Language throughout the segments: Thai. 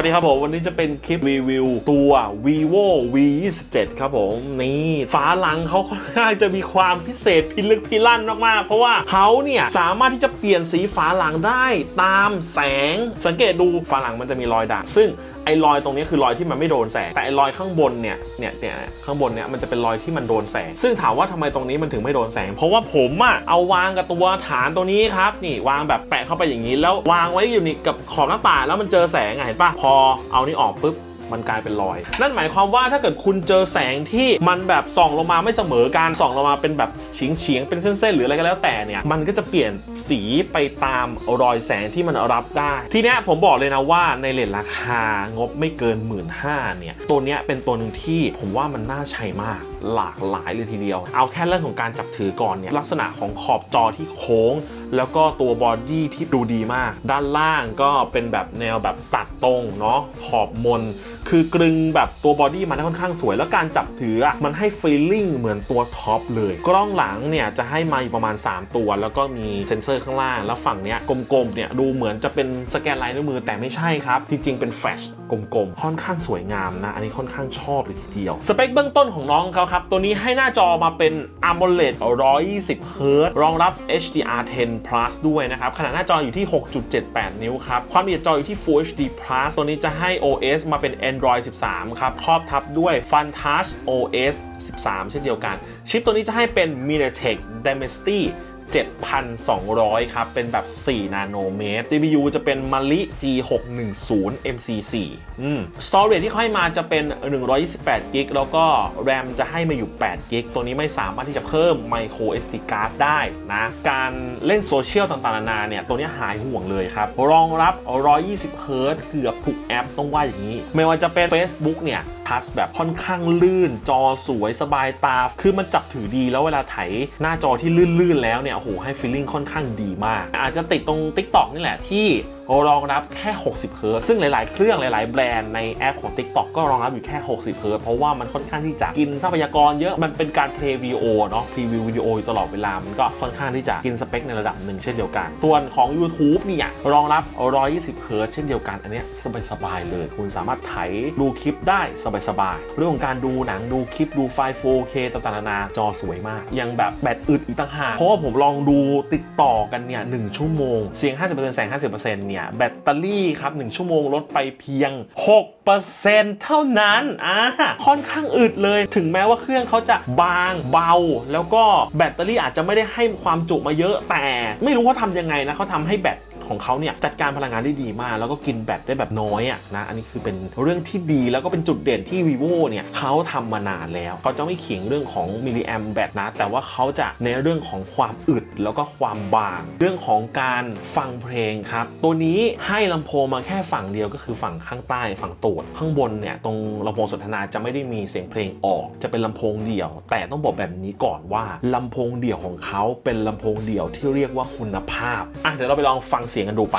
สวัสดีครับผม วันนี้จะเป็นคลิปรีวิวตัว vivo v 2 7ครับผม นี่ฝาหลังเขาค่อนข้างจะมีความพิเศษพิลึกพิลั่นมากๆ เพราะว่าเขาเนี่ยสามารถที่จะเปลี่ยนสีฝาหลังได้ตามแสง สังเกตดูฝาหลังมันจะมีรอยด่างซึ่ง อ้รอยตรงนี้คือรอยที่มันไม่โดนแสง แต่ไอ้รอยข้างบนเนี่ย เนี่ยเนี่ยข้างบนเนี่ยมันจะเป็นรอยที่มันโดนแสง ซึ่งถามว่าทำไมตรงนี้มันถึงไม่โดนแสง เพราะว่าผมอะเอาวางกับตัวฐานตัวนี้ครับ นี่วางแบบแปะเข้าไปอย่างนี้ แล้ววางไว้อยู่นี่กับขอบหน้าต่างแล้วมันเจอแสงอะเห็นปะพอเอานี่ออกปุ๊บ มันกลายเป็นรอย นั่นหมายความว่าถ้าเกิดคุณเจอแสงที่มันแบบส่องลงมาไม่เสมอการส่องลงมาเป็นแบบเฉียงเฉียงๆเป็นเส้นๆหรืออะไรก็แล้วแต่เนี่ยมันก็จะเปลี่ยนสีไปตามรอยแสงที่มันรับได้ ทีเนี้ยผมบอกเลยนะว่าในเลนราคางบไม่เกิน 1 5ื่นเนี่ยตัวเนี้ยเป็นตัวหนึ่งที่ผมว่ามันน่าใช้มาก หลากหลายเลยทีเดียว เอาแค่เรื่องของการจับถือก่อนเนี่ยลักษณะของขอบจอที่โค้ง แล้วก็ตัวบอดี้ที่ดูดีมาก ด้านล่างก็เป็นแบบแนวแบบตัดตรงเนาะขอบมน คือกรึงแบบตัวบอดี้มันได้ค่อนข้างสวย แล้วการจับถือมันให้ฟีลลิ่งเหมือนตัวท็อปเลย กล้องหลังเนี่ยจะให้มาอยู่ประมาณ 3 ตัว แล้วก็มีเซ็นเซอร์ข้างล่าง แล้วฝั่งเนี้ยกลมๆเนี่ยดูเหมือนจะเป็นสแกนลายนิ้วมือแต่ไม่ใช่ครับที่จริงเป็นแฟลช กลมๆ ค่อนข้างสวยงามนะ อันนี้ค่อนข้างชอบเลยทีเดียว สเปคเบื้องต้นของน้องเขาครับ ตัวนี้ให้หน้าจอมาเป็น AMOLED 120 Hz รองรับ HDR10 Plus ด้วยนะครับ ขนาดหน้าจออยู่ที่ 6.78 นิ้วครับ ความละเอียดจออยู่ที่ Full HD Plus ตัวนี้จะให้ OS มาเป็น Android 13 ครับครอบทับด้วย FunTouch OS 13 เช่นเดียวกัน ชิปตัวนี้จะให้เป็น MediaTek Dimensity 7,200 ครับ เป็นแบบ 4 นาโนเมตร GPU จะเป็น Mali G610 MC4 อืม Storage ที่เขาให้มาจะเป็น 128 g b แล้วก็ RAM จะให้มาอยู่ 8 g b ตัวนี้ไม่สามารถที่จะเพิ่ม Micro SD card ได้นะ การเล่นโซเชียลต่างๆนานาเนี่ย ตัวนี้หายห่วงเลยครับ รองรับ 120 Hz เกือบทุกแอปต้องว่าอย่างนี้ ไม่ว่าจะเป็น Facebook เนี่ย ทัชแบบค่อนข้างลื่น จอสวยสบายตา คือมันจับถือดีแล้วเวลาไถหน้าจอที่ลื่นๆแล้วเนี่ยโอ้โหให้ฟีลลิ่งค่อนข้างดีมาก อาจจะติดตรง t ิ k t o k นี่แหละที่ รองรับแค่ 60 เฮิร์ตซ์ซึ่งหลาย ๆ เครื่องหลาย ๆ แบรนด์ในแอปของ TikTok ก็รองรับอยู่แค่ 60 เฮิร์ตซ์เพราะว่ามันค่อนข้างที่จะกินทรัพยากรเยอะ มันเป็นการเพลย์วีโอเนาะพรีวิววิดีโออยู่ตลอดเวลา มันก็ค่อนข้างที่จะกินสเปคในระดับหนึ่งเช่นเดียวกัน ส่วนของ YouTube เนี่ยรองรับ 120 เฮิร์ตซ์เช่นเดียวกัน อันนี้สบาย ๆ เลย คุณสามารถไถดูคลิปได้สบาย ๆ เรื่องของการดูหนังดูคลิปดูไฟล์ 4K ต่างๆนานาจอสวยมาก ยังแบบแบตอึดอีกต่างหากเพราะว่าผมลองดูติดต่อกันเนี่ย1ชั่วโมงเสียง 50%แสง50%เนี่ยแบตเตอรี่ครับ1ชั่วโมงลดไปเพียง 6%เท่านั้นอ่าค่อนข้างอึดเลย ถึงแม้ว่าเครื่องเขาจะบางเบา แล้วก็แบตเตอรี่อาจจะไม่ได้ให้ความจุมาเยอะแต่ไม่รู้ว่าทำยังไงนะเขาทำให้แบต ของเขาเนี่ยจัดการพลังงานได้ดีมาก แล้วก็กินแบตได้แบบน้อยอะนะอันนี้คือเป็นเรื่องที่ดีแล้วก็เป็นจุดเด่นที่ vivo เนี่ยเขาทำมานานแล้วเขาจะไม่ขียงเรื่องของมิลลิแอมแบตนะ แต่ว่าเขาจะในเรื่องของความอึดแล้วก็ความบาง เรื่องของการฟังเพลงครับ ตัวนี้ให้ลำโพงมาแค่ฝั่งเดียวก็คือฝั่งข้างใต้ฝั่งตูดข้างบนเนี่ยตรงลำโพงสนทนาจะไม่ได้มีเสียงเพลงออก จะเป็นลำโพงเดี่ยว แต่ต้องบอกแบบนี้ก่อนว่าลำโพงเดี่ยวของเขาเป็นลำโพงเดี่ยวที่เรียกว่าคุณภาพอะเดี๋ยวเราไปลองฟังเสียงกันดูไป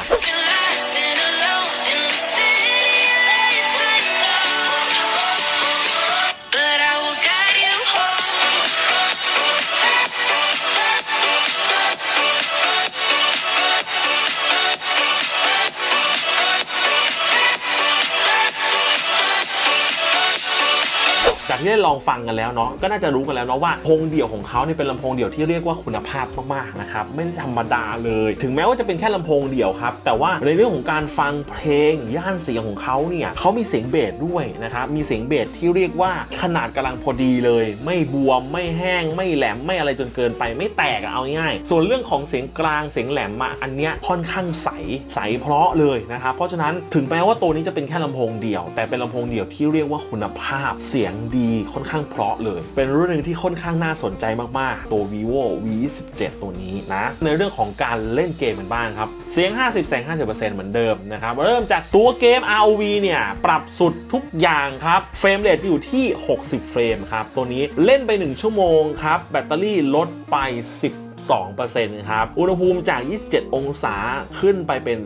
ที่ได้ลองฟังกันแล้วเนาะก็น่าจะรู้กันแล้วเนาะว่าลำโพงเดี่ยวของเขาเนี่ยเป็นลำโพงเดี่ยวที่เรียกว่าคุณภาพมากๆนะครับไม่ธรรมดาเลย ถึงแม้ว่าจะเป็นแค่ลำโพงเดี่ยวครับแต่ว่าในเรื่องของการฟังเพลงย่านเสียงของเขาเนี่ยเขามีเสียงเบสด้วยนะครับมีเสียงเบสที่เรียกว่าขนาดกำลังพอดีเลย ไม่บวมไม่แห้ง ไม่แหลมไม่อะไรจนเกินไปไม่แตกอะเอาง่ายส่วนเรื่องของเสียงกลางเสียงแหลมอะอันเนี้ยค่อนข้างใสใสเพราะเลยนะครับเพราะฉะนั้นถึงแม้ว่าตัวนี้จะเป็นแค่ลำโพงเดี่ยว แต่เป็นลำโพงเดี่ยวที่เรียกว่าคุณภาพเสียงดีค่อนข้างเพราะเลย เป็นรุ่นหนึ่งที่ค่อนข้างน่าสนใจมากๆ ตัว vivo v 1 7ตัวนี้นะ ในเรื่องของการเล่นเกมกันบ้างครับ เสียง 50แสง50%เหมือนเดิมนะครับ เริ่มจากตัวเกม ROV เนี่ย ปรับสุดทุกอย่างครับ เฟรมเรทอยู่ที่ 60 เฟรมครับ ตัวนี้เล่นไป 1 ชั่วโมงครับ แบตเตอรี่ลดไป 10 32%ครับ อุณหภูมิจาก 27 องศาขึ้นไปเป็น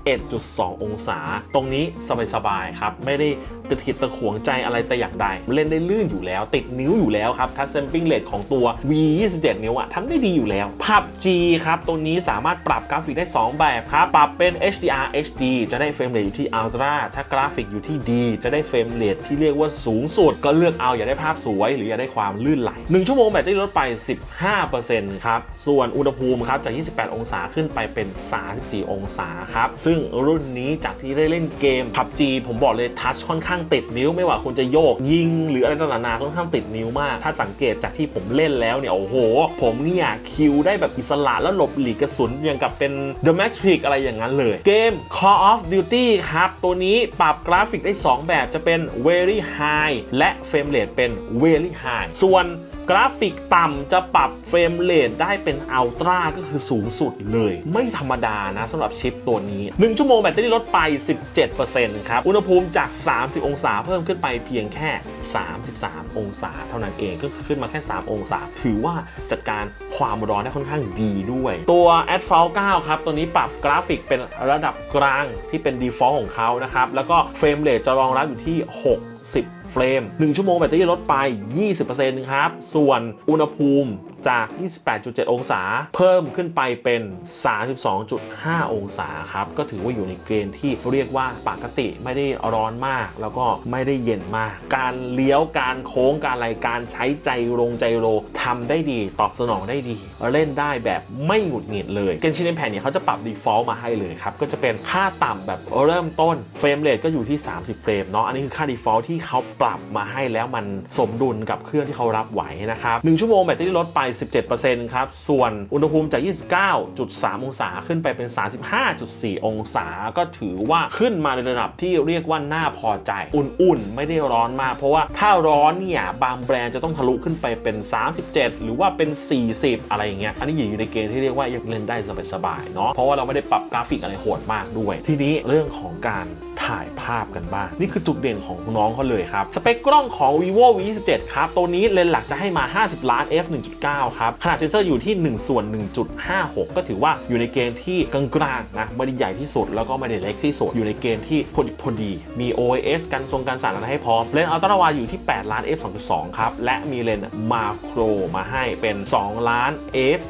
31.2 องศา ตรงนี้สบายๆครับ ไม่ได้ตะขิดตะขวงใจอะไรแต่อย่างใด เล่นได้ลื่นอยู่แล้ว ติดนิ้วอยู่แล้วครับทัชเซมปิ้งเลทของตัว V 27 นิ้วอะทำได้ดีอยู่แล้ว PUBG ครับ ตัวนี้สามารถปรับกราฟิกได้ 2 แบบครับ ปรับเป็น HDR HD จะได้เฟรมเรทอยู่ที่ Ultra ถ้ากราฟิกอยู่ที่ดี จะได้เฟรมเรทที่เรียกว่าสูงสุด ก็เลือกเอาอยากได้ภาพสวย หรืออยากได้ความลื่นไหล1ชั่วโมงแบตเตอรี่ลดไป 15%ครับส่วนอุณหภูมิครับจาก 28 องศาขึ้นไปเป็น 34 องศาครับ ซึ่งรุ่นนี้จากที่ได้เล่นเกม PUBG ผมบอกเลยทัชค่อนข้างติดนิ้ว ไม่ว่าคุณจะโยกยิง หรืออะไรต่างๆนาค่อนข้างติดนิ้วมาก ถ้าสังเกตจากที่ผมเล่นแล้วเนี่ย โอ้โห ผมเนี่ยคิวได้แบบอิสระแล้วหลบหลีกกระสุนอย่างกับเป็น The Matrix อะไรอย่างนั้นเลย เกม Call of Duty ครับ ตัวนี้ปรับกราฟิกได้ 2 แบบจะเป็น Very High และเฟรมเรทเป็น Very High ส่วน ราฟิกต่ำจะปรับเฟรมเรทได้เป็นอัลตร้าก็คือสูงสุดเลย ไม่ธรรมดานะสำหรับชิปตัวนี้ 1 ชั่วโมงแบตเตอรี่ลดไป 17%ครับ อุณหภูมิจาก 30 องศาเพิ่มขึ้นไปเพียงแค่ 33 องศา เท่านั้นเองก็คือขึ้นมาแค่ 3 องศา ถือว่าจัดการความร้อนได้ค่อนข้างดีด้วย ตัว a d f a l 9 ครับ ตัวนี้ปรับกราฟิกเป็นระดับกลางที่เป็น default ของเขานะครับแล้วก็เฟรมเรทจะรองรับอยู่ที่60 เฟรม 1 ชั่วโมงแบตเตอรี่ลดไป 20%ครับ ส่วนอุณหภูมิ จาก 28.7 องศา เพิ่มขึ้นไปเป็น 32.5 องศาครับ ก็ถือว่าอยู่ในเกณฑ์ที่เรียกว่าปกติไม่ได้ร้อนมาก แล้วก็ไม่ได้เย็นมาก การเลี้ยวการโค้งการอะไรการใช้ใจรงใจโรทำได้ดี ตอบสนองได้ดี เล่นได้แบบไม่หงุดหงิดเลยเกนชิน Impact เนี่ยเขาจะปรับ default มาให้เลยครับ ก็จะเป็นค่าต่ำแบบเริ่มต้นเฟรมเรทก็อยู่ที่ 30 เฟรมเนาะ อันนี้คือค่า default ที่เขาปรับมาให้แล้วมันสมดุลกับเครื่องที่เขารับไหวนะครับ1ชั่วโมงแบตเตอรี่ลดไป17%ครับ ส่วนอุณหภูมิจาก 29.3 องศาขึ้นไปเป็น 35.4 องศา ก็ถือว่าขึ้นมาในระดับที่เรียกว่าน่าพอใจ อุ่นๆ ไม่ได้ร้อนมาก เพราะว่าถ้าร้อนเนี่ย บางแบรนด์จะต้องทะลุขึ้นไปเป็น 37 หรือว่าเป็น 40 อะไรอย่างเงี้ยอันนี้อยู่ในเกณฑ์ที่เรียกว่ายังเล่นได้สบายๆเนาะเพราะว่าเราไม่ได้ปรับกราฟิกอะไรโหดมากด้วย ทีนี้เรื่องของการ ถ่ายภาพกันบ้าง นี่คือจุดเด่นของน้องเขาเลยครับ สเปคกล้องของ vivo v 2 7ครับ ตัวนี้เลนส์หลักจะให้มา 50 ล้าน f 1.9 ครับ ขนาดเซนเซอร์อยู่ที่ 1 ส่วน 1.56 ก็ถือว่าอยู่ในเกณฑ์ที่กลางๆนะไม่ได้ใหญ่ที่สุด แล้วก็ไม่ได้เล็กที่สุด อยู่ในเกณฑ์ที่พอดีพอดี มี OIS กันทรงการสั่นอะไรให้พร้อม เลนส์อัลตร้าวด์อยู่ที่ 8 ล้าน f 2.2 ครับ และมีเลนส์มาโครมาให้เป็น 2 ล้าน f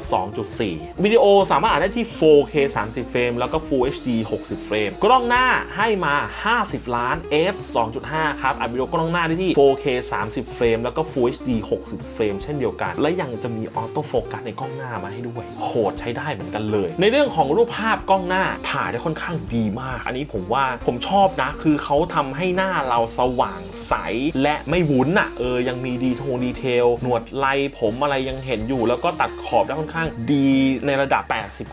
2.4 วิดีโอสามารถอ่านได้ที่ 4K 30 เฟรม แล้วก็ Full HD 60 เฟรม กล้องหน้าให้มา50 ล้าน f 2.5 ครับอัดวิดีโอกล้องหน้าได้ที่ 4K 30 เฟรม แล้วก็ Full HD 60 เฟรม เช่นเดียวกัน และยังจะมีออโต้โฟกัสในกล้องหน้ามาให้ด้วย โหดใช้ได้เหมือนกันเลย ในเรื่องของรูปภาพกล้องหน้าถ่ายได้ค่อนข้างดีมาก อันนี้ผมว่าผมชอบนะ คือเขาทำให้หน้าเราสว่างใสและไม่วุ้นอะเออยังมีดีทงดีเทลหนวดไลผมอะไรยังเห็นอยู่ แล้วก็ตัดขอบได้ค่อนข้างดีในระดับ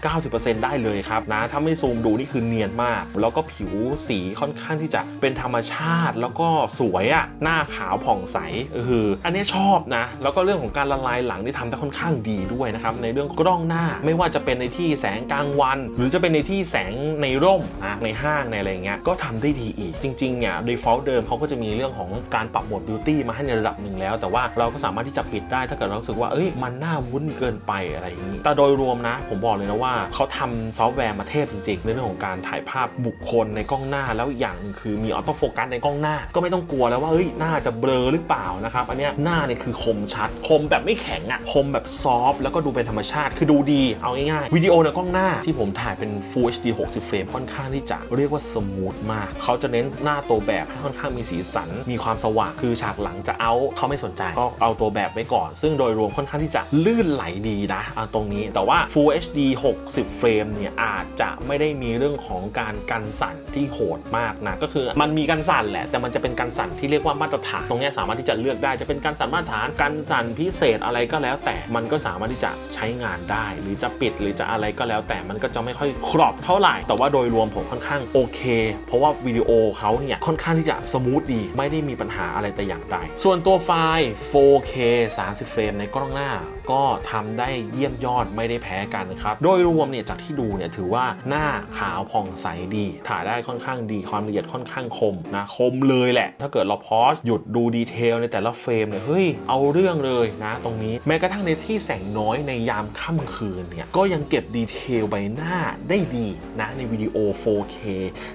80-90%ได้เลยครับนะถ้าไม่ซูมดูนี่คือเนียนมาก แล้วก็ผิวสีค่อนข้างที่จะเป็นธรรมชาติ แล้วก็สวยอะ่ะหน้าขาวผ่องใสเอออันนี้ชอบนะ แล้วก็เรื่องของการละลายหลังที่ทำได้ค่อนข้างดีด้วยนะครับในเรื่องกล้องหน้าไม่ว่าจะเป็นในที่แสงกลางวัน หรือจะเป็นในที่แสงในร่มนะในห้างในอะไรเงี้ยก็ทำได้ดีอีกจริงๆเนี่ย default เดิมเขาก็จะมีเรื่องของการปรับโหมด beauty มาให้ในระดับหนึ่งแล้ว แต่ว่าเราก็สามารถที่จะปิดได้ถ้าเกิดเราสึกว่าเอ้ยมันหน่าวุ้นเกินไปอะไรอย่างนี้แต่โดยรวมนะ ผมบอกเลยนะว่าเขาทำซอฟต์แวร์มาเทพจริงๆในเรื่องของการถ่ายภาพบุคคลในกล้องหน้าแล้วอย่างนึงคือมีออโต้โฟกัสในกล้องหน้า ก็ไม่ต้องกลัวแล้วว่าเอ้ยหน้าจะเบลอหรือเปล่านะครับอันเนี้ยหน้าเนี่ยคือคมชัด คมแบบไม่แข็งอะคมแบบซอฟแล้วก็ดูเป็นธรรมชาติคือดูดีเอาง่ายๆวิดีโอในกล้องหน้าที่ผมถ่ายเป็น Full HD 60 เฟรมค่อนข้างที่จะเรียกว่าสมูทมาก เขาจะเน้นหน้าตัวแบบให้ค่อนข้างมีสีสัน มีความสว่างคือฉากหลังจะเอาเขาไม่สนใจก็เอาตัวแบบไว้ก่อน ซึ่งโดยรวมค่อนข้างที่จะลื่นไหลดีนะเอาตรงนี้แต่ว่า Full HD 60 เฟรมเนี่ยอาจจะไม่ได้มีเรื่องของการกันสั่นที่โหดมากนะก็คือมันมีกันสั่นแหละ แต่มันจะเป็นการสั่นที่เรียกว่ามาตรฐานตรงนี้สามารถที่จะเลือกได้จะเป็นการสั่นมาตรฐานการสั่นพิเศษอะไรก็แล้ว แต่มันก็สามารถที่จะใช้งานได้ หรือจะปิดหรือจะอะไรก็แล้ว แต่มันก็จะไม่ค่อยครอบเท่าไหร่ แต่ว่าโดยรวมผมค่อนข้างโอเค เพราะว่าวิดีโอเขาเนี่ยค่อนข้างที่จะสมูทดีไม่ได้มีปัญหาอะไรแต่อย่างใดส่วนตัวไฟล์ 4K 30เฟรมในกล้องหน้า ก็ทำได้เยี่ยมยอดไม่ได้แพ้กันครับ โดยรวมเนี่ยจากที่ดูเนี่ยถือว่าหน้าขาวผ่องใสดี ถ่ายได้ค่อนข้างดีความละเอียดค่อนข้างคมนะคมเลยแหละ ถ้าเกิดเราพอสหยุดดูดีเทลในแต่ละเฟรมเนี่ยเฮ้ยเอาเรื่องเลยนะตรงนี้แม้กระทั่งในที่แสงน้อยในยามค่ำคืนเนี่ยก็ยังเก็บดีเทลใบหน้าได้ดีนะในวิดีโอ 4K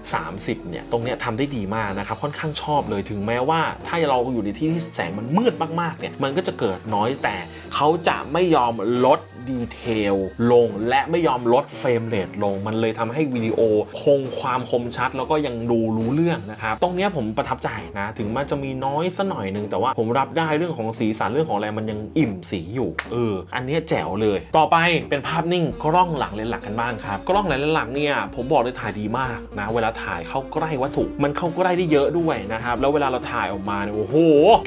30 เนี่ยตรงเนี้ยทำได้ดีมากนะครับค่อนข้างชอบเลยถึงแม้ว่าถ้าเราอยู่ในที่ที่แสงมันมืดมากๆเนี่ยมันก็จะเกิดน้อยแต่เขาจะไม่ยอมลดดีเทลลง และไม่ยอมลดเฟรมเรทลง มันเลยทำให้วิดีโอคงความคมชัด แล้วก็ยังดูรู้เรื่องนะครับตรงนี้ผมประทับใจนะ ถึงมันจะมีน้อยสัหน่อยหนึงแต่ว่าผมรับได้เรื่องของสีสันเรื่องของอะไรมันยังอิ่มสีอยู่เอออันนี้แจ๋วเลย ต่อไปเป็นภาพนิ่งกล้องหลังเลนส์หลักกันบ้างครับกล้องหลังเลนส์หลักเนี่ยผมบอกเลยถ่ายดีมากนะ เวลาถ่ายเข้าใกล้วัตถุ มันเข้าใกล้ได้เยอะด้วยนะครับแล้วเวลาเราถ่ายออกมาเนี่ยโอ้โห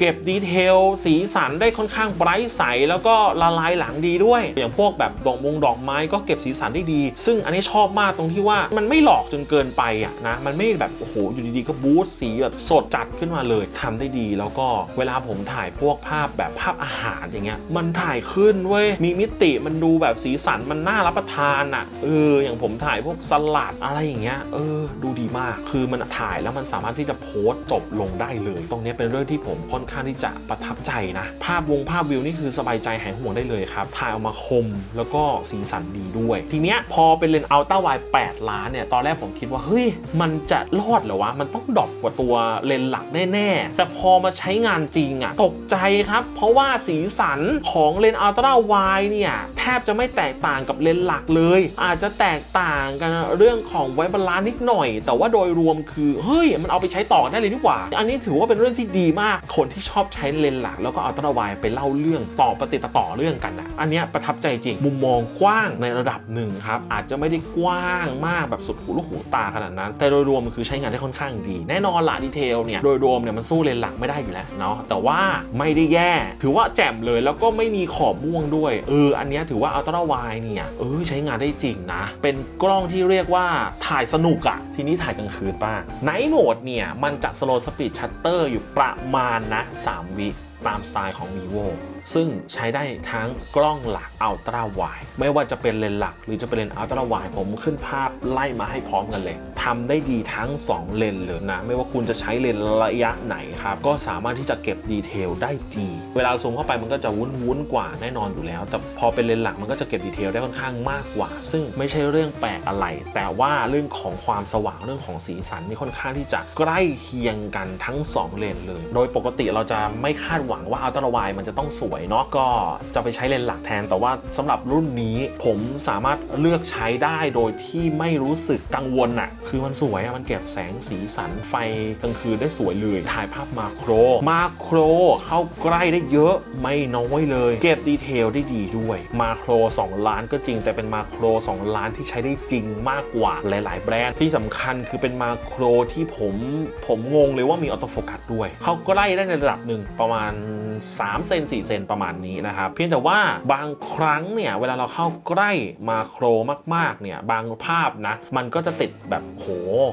เก็บดีเทลสีสันได้ค่อนข้างไบรท์ใสแล้วก็ละลายหลังดีด้วย อย่างพวกแบบดอกมงดอกไม้ก็เก็บสีสันได้ดี ซึ่งอันนี้ชอบมากตรงที่ว่ามันไม่หลอกจนเกินไปอะนะมันไม่แบบโอ้โหอยู่ดีๆก็บูสต์สีแบบสดจัดขึ้นมาเลยทำได้ดี แล้วก็เวลาผมถ่ายพวกภาพแบบภาพอาหารอย่างเงี้ยมันถ่ายขึ้นเว้ยมีมิติมันดูแบบสีสันมันน่ารับประทานอะเอออย่างผมถ่ายพวกสลัดอะไรอย่างเงี้ยเออดูดีมาก คือมันถ่ายแล้วมันสามารถที่จะโพสต์จบลงได้เลย ตรงเนี้ยเป็นเรื่องที่ผมค่อนข้างที่จะประทับใจนะ ภาพวงภาพวิวนี่คือสบายใจหายห่วงได้เลยครับ ถ่ายออกมาคมแล้วก็สีสันดีด้วย ทีเนี้ยพอเป็นเลนส์อัลต้าไว8ล้านเนี่ย ตอนแรกผมคิดว่า เฮ้ย มันจะรอดเหรอวะ มันต้องดรอปกว่าตัวเลนส์หลักแน่ ๆ แต่พอมาใช้งานจริงอะตกใจครับ เพราะว่าสีสันของเลนส์อัลตร้าไวเนี่ย แทบจะไม่แตกต่างกับเลนส์หลักเลย อาจจะแตกต่างกันเรื่องของไวบาลานซ์นิดหน่อย แต่ว่าโดยรวมคือเฮ้ยมันเอาไปใช้ต่อได้เลยนี่หว่า อันนี้ถือว่าเป็นเรื่องที่ดีมากคนที่ชอบใช้เลนส์หลัก แล้วก็อัลตร้าไวไปเล่าเรื่องต่อปฏิดต่อเรื่องกันนะอันนี้ประทับใจจริง มุมมองกว้างในระดับหนึ่งครับ อาจจะไม่ได้กว้างมากแบบสุดหูลูกหูตาขนาดนั้น แต่โดยรวมมันคือใช้งานได้ค่อนข้างดี แน่นอนละดีเทลเนี่ยโดยรวมเนี่ยมันสู้เลนหลักไม่ได้อยู่แล้วเนาะแต่ว่าไม่ได้แย่ ถือว่าแจ่มเลยแล้วก็ไม่มีขอบม่วงด้วยเอออันนี้ถือว่าอัลตร้าไวเนี่ยเออใช้งานได้จริงนะ เป็นกล้องที่เรียกว่าถ่ายสนุกอะทีนี้ถ่ายกลางคืนบ้างไนท์โหมดเนี่ยมันจะสโลสปีดชัตเตอร์อยู่ประมาณนะ3วิ ตามสไตล์ของ vivo ซึ่งใช้ได้ทั้งกล้องหลักอัลตร้าไวไม่ว่าจะเป็นเลนส์หลัก หรือจะเป็นเลนส์อัลตร้าไวผมขึ้นภาพไล่มาให้พร้อมกันเลย ทำได้ดีทั้ง 2 เลนเลยนะ ไม่ว่าคุณจะใช้เลนระยะไหนครับ ก็สามารถที่จะเก็บดีเทลได้ดี เวลาซูมเข้าไปมันก็จะวุ้นวุ้นๆกว่าแน่นอนอยู่แล้ว แต่พอเป็นเลนหลักมันก็จะเก็บดีเทลได้ค่อนข้างมากกว่า ซึ่งไม่ใช่เรื่องแปลกอะไร แต่ว่าเรื่องของความสว่างเรื่องของสีสันนี่ค่อนข้างที่จะใกล้เคียงกันทั้ง 2 เลนเลย โดยปกติเราจะไม่คาดหวังว่าอัลตร้าไวมันจะต้องสวยเนาะก็จะไปใช้เลนหลักแทน แต่ว่าสำหรับรุ่นนี้ผมสามารถเลือกใช้ได้โดยที่ไม่รู้สึกกังวลอะคือมันสวยอะมันเก็บแสงสีสันไฟกลางคืนได้สวยเลย ถ่ายภาพมาโคร มาโครเข้าใกล้ได้เยอะไม่น้อยเลย เก็บดีเทลได้ดีด้วย มาโคร 2 ล้านก็จริง แต่เป็นมาโคร 2 ล้านที่ใช้ได้จริงมากกว่าหลาย ๆ แบรนด์ที่สำคัญคือเป็นมาโครที่ผมผมงงเลยว่ามีออโตโฟกัสด้วย เขาใกล้ได้ในระดับหนึ่งประมาณ 3 เซน4เซนประมาณนี้นะครับเพียงแต่ว่าบางครั้งเนี่ยเวลาเราเข้าใกล้มาโครมากๆเนี่ยบางภาพนะมันก็จะติดแบบโห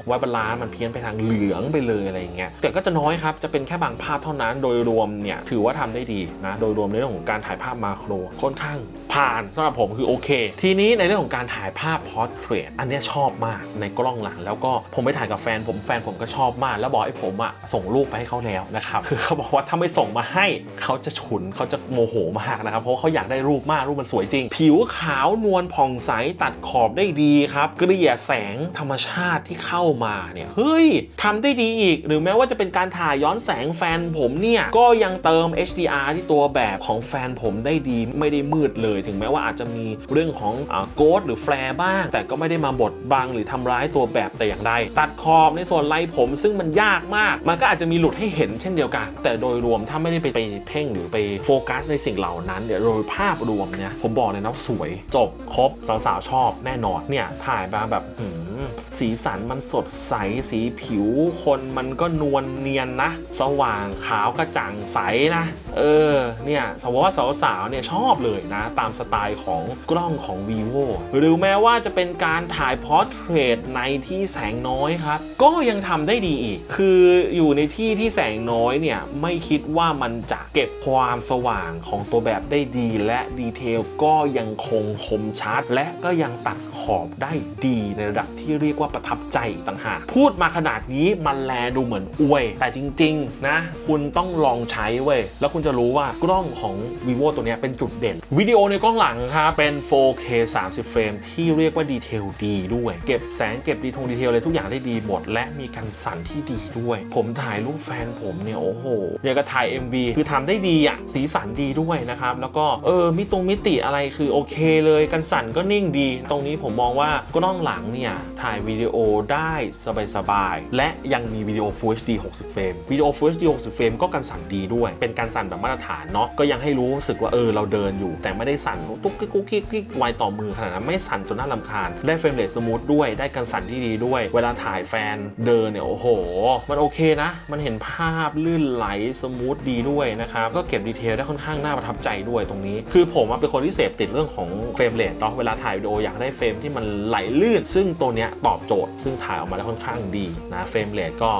ไวบาลานซ์มันเพี้ยนไปทางเหลืองไปเลยอะไรอย่างเงี้ยแต่ก็จะน้อยครับ จะเป็นแค่บางภาพเท่านั้น โดยรวมเนี่ยถือว่าทำได้ดีนะ โดยรวมในเรื่องของการถ่ายภาพมาโครค่อนข้างผ่านสำหรับผมคือโอเค ทีนี้ในเรื่องของการถ่ายภาพพอร์เทรตอันเนี้ยชอบมากในกล้องหลัง แล้วก็ผมไปถ่ายกับแฟนผมแฟนผมก็ชอบมาก แล้วบอกให้ผมอะส่งรูปไปให้เขาแล้วนะครับคือเขาบอกว่าถ้าไม่ส่งมาให้เขาจะฉุนเขาจะโมโหมากนะครับเพราะเขาอยากได้รูปมากรูปมันสวยจริง ผิวขาวนวลผ่องใสตัดขอบได้ดีครับเกลี่ยแสงธรรมชาติที่เข้ามาเนี่ยเฮ้ยทำได้ดีอีก หรือแม้ว่าจะเป็นการถ่ายย้อนแสงแฟนผมเนี่ย ก็ยังเติม HDR ที่ตัวแบบของแฟนผมได้ดีไม่ได้มืดเลย ถึงแม้ว่าอาจจะมีเรื่องของโกดหรือแฟร์บ้าง แต่ก็ไม่ได้มาบดบังหรือทำร้ายตัวแบบแต่อย่างใดตัดขอบในส่วนไรผมซึ่งมันยากมาก มันก็อาจจะมีหลุดให้เห็นเช่นเดียวกัน แต่โดยรวมถ้าไม่ได้ไปไปเพ่งหรือไปโฟกัสในสิ่งเหล่านั้นเดี๋ยวโดยภาพรวมเนี่ยผมบอกเลยนะสวยจบครบสาวๆชอบแน่นอนเนี่ยถ่ายมาแบบหืม สีสันมันสดใสสีผิวคนมันก็นวลเนียนนะ สว่างขาวกระจ่างใสนะ เออเนี่ยสมมติว่าสาวๆเนี่ยชอบเลยนะ ตามสไตล์ของกล้องของ vivo หรือแม้ว่าจะเป็นการถ่ายพอร์เทรตในที่แสงน้อยครับ ก็ยังทำได้ดีอีก คืออยู่ในที่ที่แสงน้อยเนี่ยไม่คิดว่ามันจะเก็บความสว่างของตัวแบบได้ดีและดีเทลก็ยังคงคมชัด และก็ยังตัดขอบได้ดีในระดับที่เรียกว่าประทับใจต่างหากพูดมาขนาดนี้มันแลดูเหมือนอวย แต่จริง ๆ นะ คุณต้องลองใช้เว้ยแล้วคุณจะรู้ว่ากล้องของ vivo ตัวนี้เป็นจุดเด่น วิดีโอในกล้องหลังครับเป็น 4K 30 เฟรมที่เรียกว่าดีเทลดีด้วย เก็บแสงเก็บดีทงดีเทลอะไรทุกอย่างได้ดีหมด และมีการสั่นที่ดีด้วย ผมถ่ายรูปแฟนผมเนี่ยโอ้โหอยางกับถ่าย MV คือทำได้ดีอะสีสันดีด้วยนะครับ แล้วก็เออมิตรงมิติอะไรคือโอเคเลยกันสั่นก็นิ่งดี ตรงนี้ผมมองว่ากล้องหลังเนี่ยถ่ายวิดีโอได้สบายๆ และยังมีวิดีโอ Full HD 60 เฟรม วิดีโอ Full HD 60 เฟรมก็กันสั่นดีด้วย เป็นการสั่นแบบมาตรฐานเนาะ ก็ยังให้รู้สึกว่าเออเราเดินอยู่ แต่ไม่ได้สั่นตุ๊กกิ๊กกุ๊กกิ๊กไวต่อมือขนาดนั้น ไม่สั่นจนน่ารำคาญ ได้เฟรมเรทสมูทด้วย ได้การสั่นที่ดีด้วย เวลาถ่ายแฟนเดินเนี่ยโอ้โห มันโอเคนะ มันเห็นภาพลื่นไหลสมูทดีด้วยนะครับ ก็เก็บดีเทลได้ค่อนข้างน่าประทับใจด้วยตรงนี้ คือผมเป็นคนที่เสพติดเรื่องของเฟรมเรทเนาะ เวลาถ่ายวิดีโออยากได้เฟรมที่มันไหลลื่น ซึ่งตัวเนี้ยตอบโจทย์ซึ่งถ่ายออกมาได้ค่อนข้างดีนะเฟรมเรทก็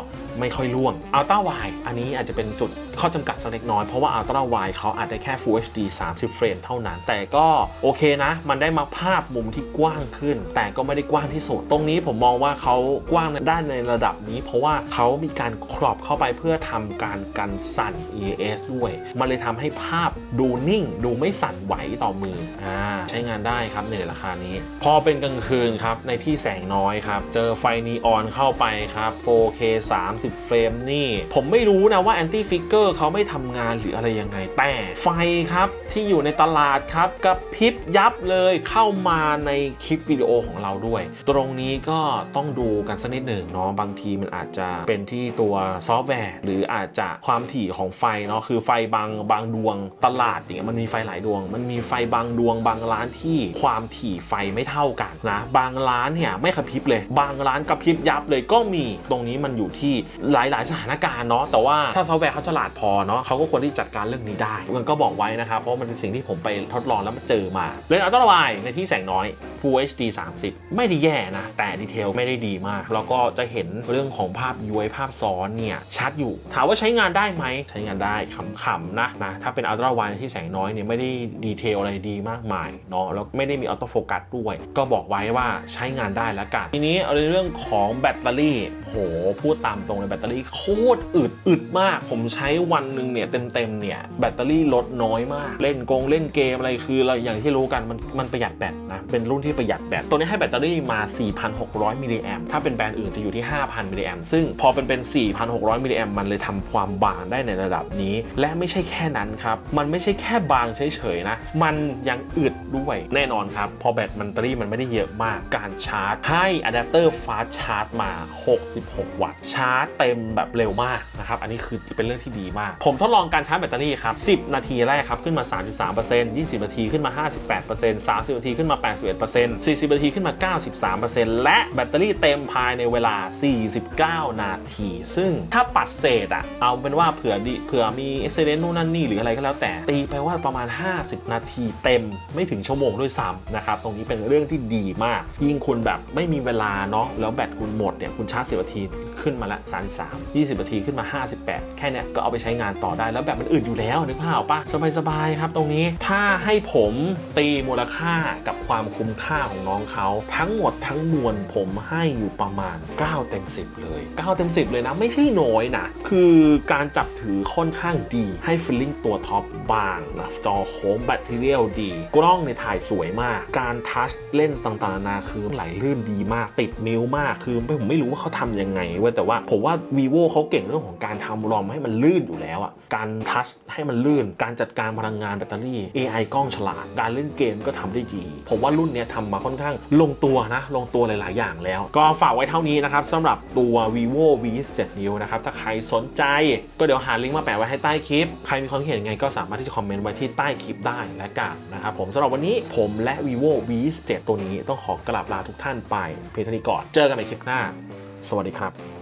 ไม่ค่อยล่วงอัลต้าไวอันนี้อาจจะเป็นจุดข้อจำกัดสักเล็กน้อย เพราะว่าอัลต้าไวเขาอาจได้แค่ Full HD 30 เฟรมเท่านั้น แต่ก็โอเคนะ มันได้มาภาพมุมที่กว้างขึ้น แต่ก็ไม่ได้กว้างที่สุด ตรงนี้ผมมองว่าเขากว้างได้ในระดับนี้ เพราะว่าเขามีการครอบเข้าไปเพื่อทำการกันสั่น EAS ด้วย มันเลยทำให้ภาพดูนิ่ง ดูไม่สั่นไหวต่อมืออ่าใช้งานได้ครับในราคานี้ พอเป็นกลางคืนครับในที่แสงน้อยครับเจอไฟนีออนเข้าไปครับ 4K 30เฟรมนี่ ผมไม่รู้นะว่าแอนตี้ฟิกเกอร์เขาไม่ทำงานหรืออะไรยังไง แต่ไฟครับที่อยู่ในตลาดครับกระพริบยับเลยเข้ามาในคลิปวิดีโอของเราด้วย ตรงนี้ก็ต้องดูกันสักนิดหนึ่งเนาะบางทีมันอาจจะเป็นที่ตัวซอฟต์แวร์ หรืออาจจะความถี่ของไฟเนาะคือไฟบางบางดวงตลาดเนี่ยมันมีไฟหลายดวง มันมีไฟบางดวงบางร้านที่ความถี่ไฟไม่เท่ากันนะบางร้านเนี่ยไม่กระพริบเลย บางร้านกระพริบยับเลยก็มีตรงนี้มันอยู่ที่หลาย ๆ สถานการณ์เนาะแต่ว่าถ้าซอฟต์แวร์เขาฉลาดพอเนาะเขาก็ควรที่จัดการเรื่องนี้ได้ มันก็บอกไว้นะครับ เพราะมันเป็นสิ่งที่ผมไปทดลองแล้วมาเจอมาเลนส์อัลตร้าไวในที่แสงน้อย Full HD 30 ไม่ได้แย่นะ แต่ดีเทลไม่ได้ดีมาก แล้วก็จะเห็นเรื่องของภาพย้วยภาพซ้อนเนี่ยชัดอยู่ ถามว่าใช้งานได้ไหมใช้งานได้ขำๆนะนะถ้าเป็นอัลตร้าไวในที่แสงน้อยเนี่ยไม่ได้ดีเทลอะไรดีมากมายเนาะแล้วไม่ได้มีออโต้โฟกัสด้วย ก็บอกไว้ว่าใช้งานได้แล้วกันทีนี้เอาในเรื่องของแบตเตอรี่โหพูดตามตรงเลยแบตเตอรี่โคตรอึดอึดมาก ผมใช้วันหนึ่งเนี่ยเต็มๆเนี่ยแบตเตอรี่ลดน้อยมาก เล่นกงเล่นเกมอะไรคือเราอย่างที่รู้กันมันมันประหยัดแบตนะเป็นรุ่นที่ประหยัดแบตตัวนี้ให้แบตเตอรี่มา 4,600 มิลลิแอมถ้าเป็นแบรนด์อื่นจะอยู่ที่ 5,000 มิลลิแอมซึ่งพอเป็นเป็น 4,600 มิลลิแอมมันเลยทำความบางได้ในระดับนี้ และไม่ใช่แค่นั้นครับมันไม่ใช่แค่บางเฉยๆนะมันยังอึดด้วยแน่นอนครับพอแบตแบตเตอรี่มันไม่ได้เยอะมากการชาร์จ ให้อะแดปเตอร์ฟาสชาร์จมา 66 วัตต์ชาร์จเต็มแบบเร็วมากนะครับอันนี้คือเป็นเรื่องที่ดีมาก ผมทดลองการชาร์จแบตเตอรี่ครับ 10 นาทีแรกครับขึ้นมา 33% 20 นาทีขึ้นมา 58% 30 นาทีขึ้นมา 81% 40 นาทีขึ้นมา 93%และแบตเตอรี่เต็มภายในเวลา 49 นาที ซึ่งถ้าปัดเศษอะเอาเป็นว่าเผื่อดิเผื่อมีเอ็กซิเดนนู่นนั่นนี่หรืออะไรก็แล้วแต่ตีไปว่าประมาณ 50 นาทีเต็มไม่ถึงชั่วโมงด้วยซ้ำนะครับตรงนี้เป็นเรื่องที่ดีมาก ยิ่งคุณแบบไม่มีเวลาเนาะแล้วแบตคุณหมดเนี่ยคุณชาร์จ10นาที ขึ้นมาละ33 20นาทีขึ้นมา 58 แค่นี้ก็เอาไปใช้งานต่อได้แล้วแบบมันอื่นอยู่แล้วนึกภาพออกปะสบายๆครับตรงนี้ถ้าให้ผมตีมูลค่ากับความคุ้มค่าของน้องเขาทั้งหมดทั้งมวลผมให้อยู่ประมาณ 9 เต็ม 10 เลย 9 เต็ม 10 เลยนะ ไม่ใช่น้อยนะ คือการจับถือค่อนข้างดี ให้ฟิลลิ่งตัวท็อปบางนะจอโค้งแบตเตอรี่ดี กล้องในถ่ายสวยมาก การทัชเล่นต่างๆนานาคือไหลลื่นดีมากติดนิ้วมากคือผมไม่รู้ว่าเขาทำยังไงเว้ยแต่ว่าผมว่า vivo เขาเก่งเรื่องของการทำรอมให้มันลื่นอยู่แล้วอะการทัชให้มันลื่น การจัดการพลังงานแบตเตอรี่ AI กล้องฉลาด การเล่นเกมก็ทำได้ดี ผมว่ารุ่นนี้ทำมาค่อนข้างลงตัวนะ ลงตัวหลาย ๆ อย่างแล้ว ก็ฝากไว้เท่านี้นะครับสำหรับตัว vivo v 7นิ้วนะครับ ถ้าใครสนใจก็เดี๋ยวหาลิงก์มาแปะไว้ให้ใต้คลิป ใครมีความคิดเห็นยังไงก็สามารถที่จะคอมเมนต์ไว้ที่ใต้คลิปได้และกันนะครับผมสำหรับวันนี้ผมและ vivo v 7ตัวนี้ต้องขอกราบลาทุกท่านไปเพียงเท่านี้ก่อนเจอกันใหม่คลิปหน้า สวัสดีครับ